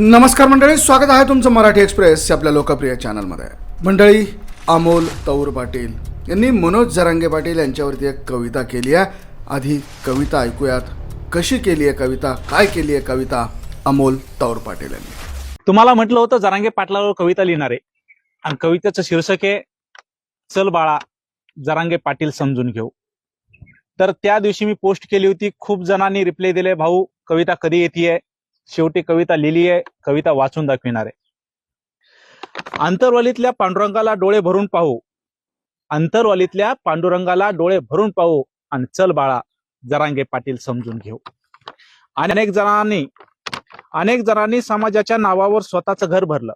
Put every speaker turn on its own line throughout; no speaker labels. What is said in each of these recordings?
नमस्कार मंडळी स्वागत आहे तुमचं मराठी एक्सप्रेस आपल्या लोकप्रिय चॅनलमध्ये. मंडळी अमोल तौर पाटील यांनी मनोज जरांगे पाटील यांच्यावरती एक कविता केली आहे. आधी कविता ऐकूयात. कशी केली आहे कविता? काय केली आहे कविता? अमोल तौर पाटील यांनी.
तुम्हाला म्हटलं होतं जरांगे पाटलावर कविता लिहिणार. आहे आणि कवितेचं शीर्षक आहे चल बाळा जरांगे पाटील समजून घेऊ. तर त्या दिवशी मी पोस्ट केली होती. खूप जणांनी रिप्लाय दिले भाऊ कविता कधी येते शेवटी कविता लिहिली आहे कविता वाचून दाखविणार. आहे आंतरवालीतल्या पांडुरंगाला डोळे भरून पाहू. आंतरवालीतल्या पांडुरंगाला डोळे भरून पाहू आणि चल बाळा जरांगे पाटील समजून घेऊ. आणि अनेक जणांनी अनेक जणांनी समाजाच्या नावावर स्वतःचं घर भरलं.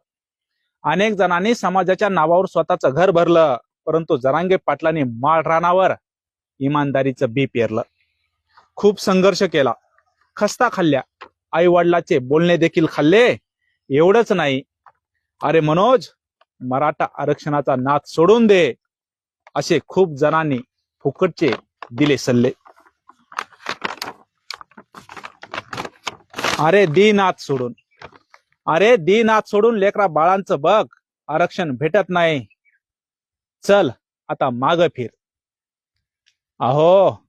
अनेक जणांनी समाजाच्या नावावर स्वतःचं घर भरलं परंतु जरांगे पाटलांनी माळ रानावर इमानदारीचं बी पेरलं. खूप संघर्ष केला. खस्ता खाल्ल्या. आई वडिलाचे बोलणे देखील खाल्ले? एवढंच नाही. अरे मनोज मराठा आरक्षणाचा नाद सोडून दे असे खूप जणांनी फुकटचे दिले सल्ले. अरे दी नाथ सोडून. अरे दी नाथ सोडून लेकरा बाळांचं बघ आरक्षण भेटत नाही. चल आता माग फिर. अहो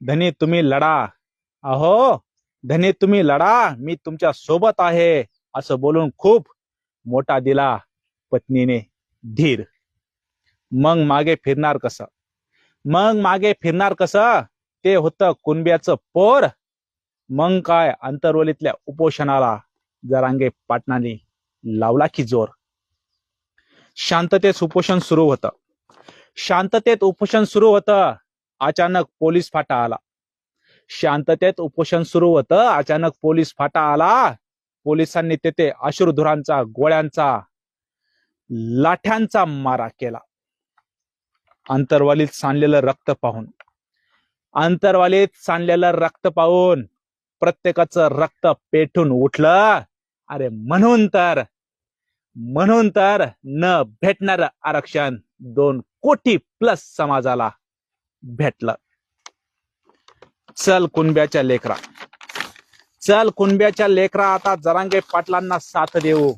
धनी तुम्ही लढा. अहो धने तुम्ही लढा मी तुमच्यासोबत आहे असं बोलून खूप मोठा दिला पत्नीने धीर. मग मागे फिरणार कसं? मग मागे फिरणार कसं? ते होतं कुणब्याचं पोर. मग काय अंतरवलीतल्या उपोषणाला जरांगे पाटणाने लावला की जोर. शांततेत उपोषण सुरू होतं. शांततेत उपोषण सुरू होतं. अचानक पोलीस फाटा आला. शांततेत उपोषण सुरू होतं. अचानक पोलीस फाटा आला. पोलिसांनी तेथे अश्रुधुरांचा गोळ्यांचा लाठ्यांचा मारा केला. अंतरवालीत सांडलेलं रक्त पाहून. अंतरवालीत सांडलेलं रक्त पाहून प्रत्येकाचं रक्त पेटून उठलं. अरे म्हणून तर म्हणून तर न भेटणार आरक्षण दोन कोटी प्लस समाजाला भेटलं. चल कुणब्याच्या लेकरा. चल कुणब्याच्या लेकरा आता जरांगे पाटलांना साथ देऊ.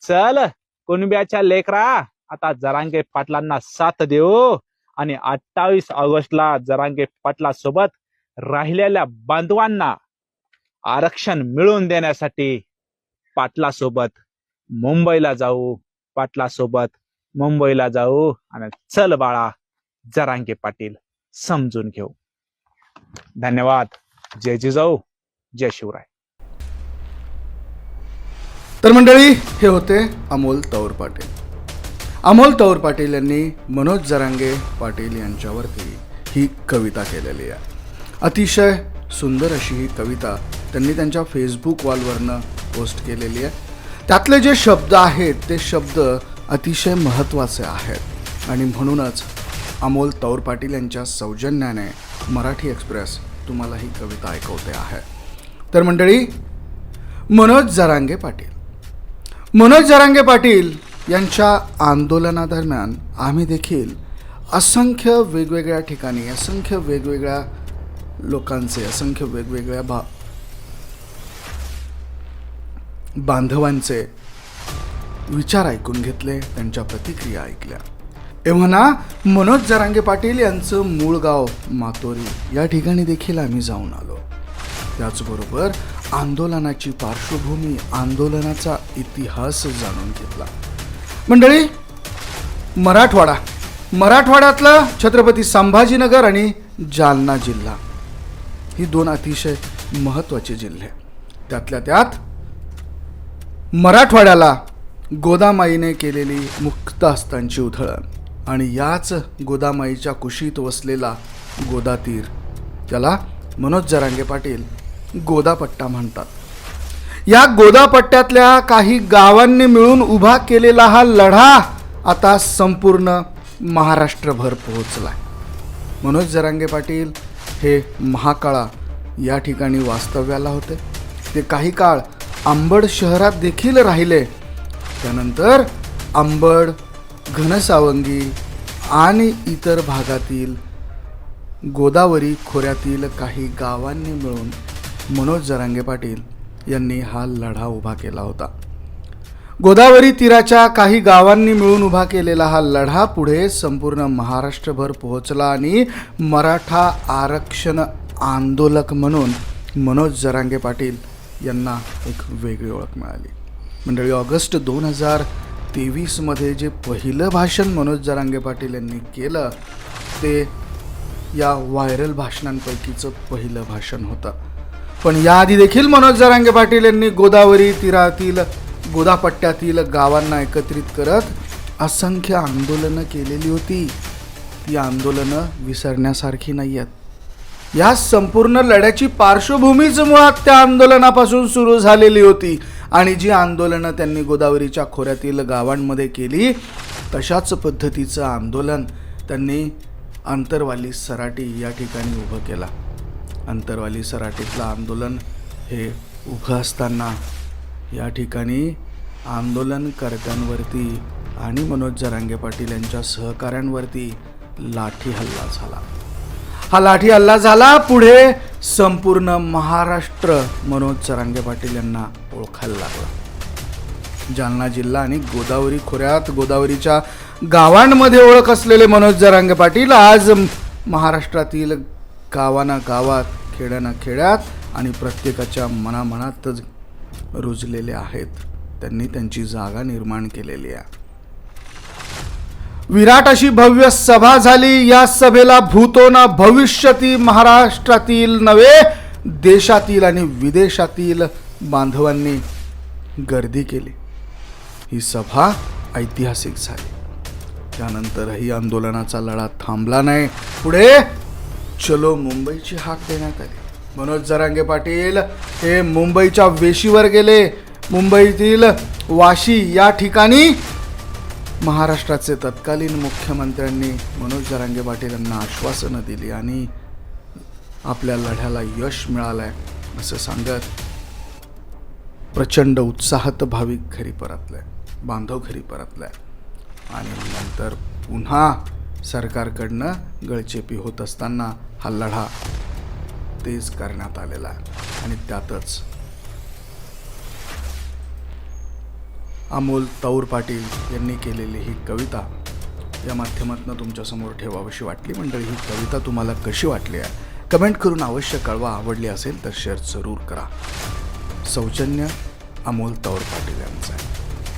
चल कुणब्याच्या लेकरा आता जरांगे पाटलांना साथ देऊ. आणि अठ्ठावीस ऑगस्टला जरांगे पाटला सोबत राहिलेल्या बांधवांना आरक्षण मिळवून देण्यासाठी पाटला सोबत मुंबईला जाऊ. पाटला सोबत मुंबईला जाऊ. आणि चल बाळा जरांगे पाटील समजून घेऊ. धन्यवाद. जय जिजाऊ जय शिवराय.
तर मंडळी हे होते अमोल तौर पाटील. अमोल तौर पाटील यांनी मनोज जरांगे पाटील यांच्यावरती ही कविता केलेली आहे. अतिशय सुंदर अशी ही कविता त्यांनी त्यांच्या फेसबुक वॉलवरनं पोस्ट केलेली आहे. त्यातले जे शब्द आहेत ते शब्द अतिशय महत्त्वाचे आहेत. आणि म्हणूनच अमोल तौर पाटील यांच्या सौजन्याने मराठी एक्सप्रेस तुम्हाला ही कविता ऐकवते आहे. तर मंडळी मनोज जरांगे पाटील. मनोज जरांगे पाटील यांच्या आंदोलनादरम्यान आम्ही देखील असंख्य वेगवेगळ्या ठिकाणी असंख्य वेगवेगळ्या लोकांचे असंख्य वेगवेगळ्या भा बांधवांचे विचार ऐकून घेतले त्यांच्या प्रतिक्रिया ऐकल्या. एव्हा मनोज जरांगे पाटील यांचं मूळ गाव मातोरी. या ठिकाणी देखील आम्ही जाऊन आलो. त्याचबरोबर आंदोलनाची पार्श्वभूमी आंदोलनाचा इतिहास जाणून घेतला. मंडळी मराठवाडा. मराठवाड्यातलं छत्रपती संभाजीनगर आणि जालना जिल्हा ही दोन अतिशय महत्त्वाचे जिल्हे. त्यातल्या त्यात मराठवाड्याला गोदामाईने केलेली मुक्त हस्तांची उधळण. आणि याच गोदामाईच्या कुशीत वसलेला गोदातीर त्याला मनोज जरांगे पाटील गोदापट्टा म्हणतात. या गोदापट्ट्यातल्या काही गावांनी मिळून उभा केलेला हा लढा आता संपूर्ण महाराष्ट्रभर पोहोचला मनोज जरांगे पाटील हे महाकाळा या ठिकाणी वास्तव्याला होते. ते काही काळ आंबड शहरात देखील राहिले. त्यानंतर आंबड घनसावंगी आणि इतर भागातील गोदावरी खोऱ्यातील काही गावांनी मिळून मनोज जरांगे पाटील यांनी हा लढा उभा केला होता. गोदावरी तीराच्या काही गावांनी मिळून उभा केलेला हा लढा पुढे संपूर्ण महाराष्ट्रभर पोहोचला आणि मराठा आरक्षण आंदोलक म्हणून मनोज जरांगे पाटील यांना एक वेगळी ओळख मिळाली. मंडळी ऑगस्ट दोन हजार तेवीसमध्ये जे पहिलं भाषण मनोज जरांगे पाटील यांनी केलं ते या व्हायरल भाषणांपैकीचं पहिलं भाषण होतं. पण याआधी देखील मनोज जरांगे पाटील यांनी गोदावरी तीरातील गोदापट्ट्यातील गावांना एकत्रित करत असंख्य आंदोलनं केलेली होती. ती आंदोलनं विसरण्यासारखी नाही आहेत या संपूर्ण लढ्याची पार्श्वभूमीच मुळात त्या आंदोलनापासून सुरू झालेली होती. आणि जी आंदोलनं त्यांनी गोदावरीच्या खोऱ्यातील गावांमध्ये केली तशाच पद्धतीचं आंदोलन त्यांनी अंतरवाली सराटी या ठिकाणी उभं केला. अंतरवाली सराटीतलं आंदोलन हे उभं असताना या ठिकाणी आंदोलनकर्त्यांवरती आणि मनोज जरांगे पाटील यांच्या सहकाऱ्यांवरती लाठी हल्ला झाला. हा लाठी हल्ला झाला पुढे संपूर्ण महाराष्ट्र मनोज सरांगे पाटील यांना ओळखायला लागला. जालना जिल्हा आणि गोदावरी खोऱ्यात गोदावरीच्या गावांमध्ये ओळख असलेले मनोज जरांगे पाटील आज महाराष्ट्रातील गावाना गावात खेड्याना खेड्यात आणि प्रत्येकाच्या मनामनातच रुजलेले आहेत. त्यांनी त्यांची जागा निर्माण केलेली आहे. विराट अशी भव्य सभा झाली. या सभेला भूतोना भविष्यती महाराष्ट्रातील नव्हे देशातील आणि विदेशातील बांधवांनी गर्दी केली. ही सभा ऐतिहासिक झाली. त्यानंतरही आंदोलनाचा लढा थांबला नाही. पुढे चलो मुंबईची हाक देण्यात आली. मनोज जरांगे पाटील हे मुंबईच्या वेशीवर गेले. मुंबईतील वाशी या ठिकाणी महाराष्ट्राचे तत्कालीन मुख्यमंत्र्यांनी मनोज जरांगे पाटील यांना आश्वासनं दिली आणि आपल्या लढ्याला यश मिळालं आहे असं सांगत प्रचंड उत्साहात भाविक घरी परतलाय बांधव घरी परतलाय आणि नंतर पुन्हा सरकारकडनं गळचेपी होत असताना हा लढा तेज करण्यात आलेला आहे. आणि त्यातच अमोल तौर पाटील यांनी केलेली ही कविता या माध्यमातून तुमच्यासमोर ठेवावीशी वाटली. मंडळी ही कविता तुम्हाला कशी वाटली आहे? कमेंट करून अवश्य कळवा. आवडली असेल तर शेअर जरूर करा. सौजन्य अमोल तौर पाटील यांचं. आहे